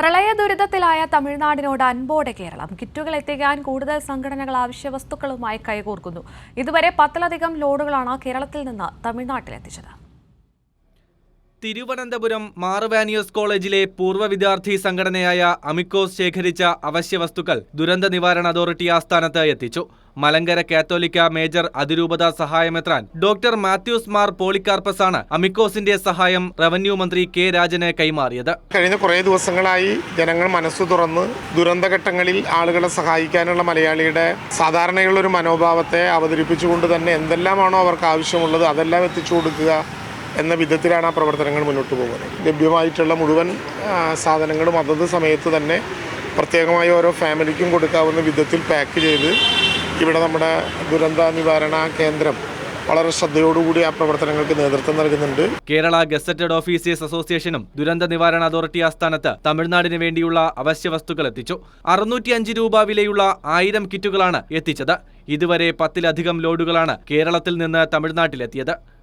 പ്രളയ ദുരിതത്തിലായ തമിഴ്നാടിനോട് അൻപോടെ കേരളം. കിറ്റുകൾ എത്തിക്കാൻ കൂടുതൽ സംഘടനകൾ ആവശ്യ വസ്തുക്കളുമായി കൈകോർക്കുന്നു. ഇതുവരെ പത്തിലധികം ലോഡുകളാണ് കേരളത്തിൽ നിന്ന് തമിഴ്നാട്ടിലെത്തിച്ചത്. തിരുവനന്തപുരം മാർവാനിയോസ് കോളേജിലെ പൂർവ വിദ്യാർത്ഥി സംഘടനയായ അമിക്കോസ് ശേഖരിച്ച അവശ്യ വസ്തുക്കൾ ദുരന്ത നിവാരണ അതോറിറ്റി ആസ്ഥാനത്ത് എത്തിച്ചു. മലങ്കര കാത്തോലിക്ക മേജർ അതിരൂപത സഹായമെത്രാൻ ഡോക്ടർ മാത്യൂസ് മാർ പോളിക്കാർപ്പസ് ആണ് അമിക്കോസിന്റെ സഹായം റവന്യൂ മന്ത്രി കെ രാജന് കൈമാറിയത്. കഴിഞ്ഞ കുറേ ദിവസങ്ങളായി ജനങ്ങൾ മനസ്സു തുറന്ന് ദുരന്തഘട്ടങ്ങളിൽ ആളുകളെ സഹായിക്കാനുള്ള മലയാളിയുടെ സാധാരണയുള്ള ഒരു മനോഭാവത്തെ അവതരിപ്പിച്ചുകൊണ്ട് തന്നെ എന്തെല്ലാമാണോ അവർക്ക് ആവശ്യമുള്ളത് അതെല്ലാം എത്തിച്ചു കൊടുക്കുക എന്ന വിധത്തിലാണ് ആ പ്രവർത്തനങ്ങൾ മുന്നോട്ട് പോകുന്നത്. ലഭ്യമായിട്ടുള്ള മുഴുവൻ സാധനങ്ങളും അതത് സമയത്ത് തന്നെ പ്രത്യേകമായി ഓരോ ഫാമിലിക്കും കൊടുക്കാവുന്ന വിധത്തിൽ പാക്ക് ചെയ്ത് ഇവിടെ നമ്മുടെ ദുരന്ത നിവാരണ കേന്ദ്രം വളരെ ശ്രദ്ധയോടുകൂടി ആ പ്രവർത്തനങ്ങൾക്ക് നേതൃത്വം നൽകുന്നുണ്ട്. കേരള ഗസറ്റഡ് ഓഫീസേഴ്സ് അസോസിയേഷനും ദുരന്ത നിവാരണ അതോറിറ്റി ആസ്ഥാനത്ത് തമിഴ്നാടിന് വേണ്ടിയുള്ള അവശ്യ വസ്തുക്കൾ എത്തിച്ചു. അറുന്നൂറ്റിയഞ്ച് രൂപ വിലയുള്ള ആയിരം കിറ്റുകളാണ് എത്തിച്ചത്. ഇതുവരെ പത്തിലധികം ലോഡുകളാണ് കേരളത്തിൽ നിന്ന് തമിഴ്നാട്ടിലെത്തിയത്.